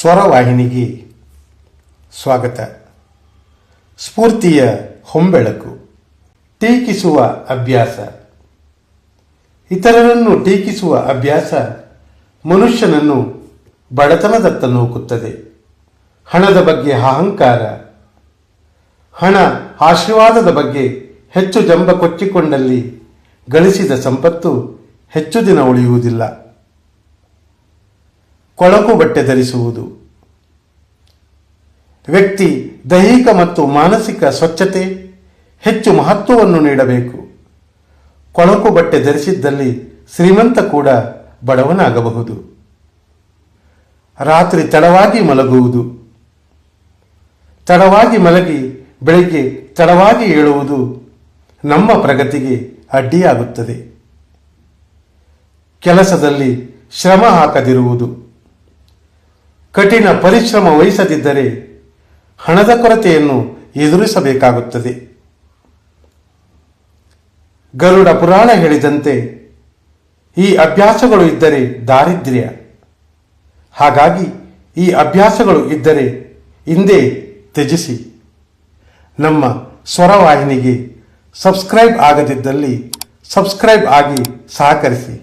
ಸ್ವರವಾಹಿನಿಗೆ ಸ್ವಾಗತ. ಸ್ಫೂರ್ತಿಯ ಹೊಂಬೆಳಕು, ಟೀಕಿಸುವ ಅಭ್ಯಾಸ. ಇತರರನ್ನು ಟೀಕಿಸುವ ಅಭ್ಯಾಸ ಮನುಷ್ಯನನ್ನು ಬಡತನದತ್ತ ನೂಕುತ್ತದೆ. ಹಣದ ಬಗ್ಗೆ ಅಹಂಕಾರ, ಹಣ ಆಶೀರ್ವಾದದ ಬಗ್ಗೆ ಹೆಚ್ಚು ಜಂಬ ಕೊಚ್ಚಿಕೊಂಡಲ್ಲಿ ಗಳಿಸಿದ ಸಂಪತ್ತು ಹೆಚ್ಚು ದಿನ ಉಳಿಯುವುದಿಲ್ಲ. ಕೊಳಕು ಬಟ್ಟೆ ಧರಿಸುವುದು. ವ್ಯಕ್ತಿ ದೈಹಿಕ ಮತ್ತು ಮಾನಸಿಕ ಸ್ವಚ್ಛತೆ ಹೆಚ್ಚು ಮಹತ್ವವನ್ನು ನೀಡಬೇಕು. ಕೊಳಕು ಬಟ್ಟೆ ಧರಿಸಿದ್ದಲ್ಲಿ ಶ್ರೀಮಂತ ಕೂಡ ಬಡವನಾಗಬಹುದು. ರಾತ್ರಿ ತಡವಾಗಿ ಮಲಗುವುದು. ತಡವಾಗಿ ಮಲಗಿ ಬೆಳಿಗ್ಗೆ ತಡವಾಗಿ ಏಳುವುದು ನಮ್ಮ ಪ್ರಗತಿಗೆ ಅಡ್ಡಿಯಾಗುತ್ತದೆ. ಕೆಲಸದಲ್ಲಿ ಶ್ರಮ ಹಾಕದಿರುವುದು. ಕಠಿಣ ಪರಿಶ್ರಮ ವಹಿಸದಿದ್ದರೆ ಹಣದ ಕೊರತೆಯನ್ನು ಎದುರಿಸಬೇಕಾಗುತ್ತದೆ. ಗರುಡ ಪುರಾಣ ಹೇಳಿದಂತೆ ಈ ಅಭ್ಯಾಸಗಳು ಇದ್ದರೆ ದಾರಿದ್ರ್ಯ. ಹಾಗಾಗಿ ಈ ಅಭ್ಯಾಸಗಳು ಇದ್ದರೆ ಹಿಂದೆ ತ್ಯಜಿಸಿ. ನಮ್ಮ ಸ್ವರವಾಹಿನಿಗೆ ಸಬ್ಸ್ಕ್ರೈಬ್ ಆಗದಿದ್ದಲ್ಲಿ ಸಬ್ಸ್ಕ್ರೈಬ್ ಆಗಿ ಸಹಕರಿಸಿ.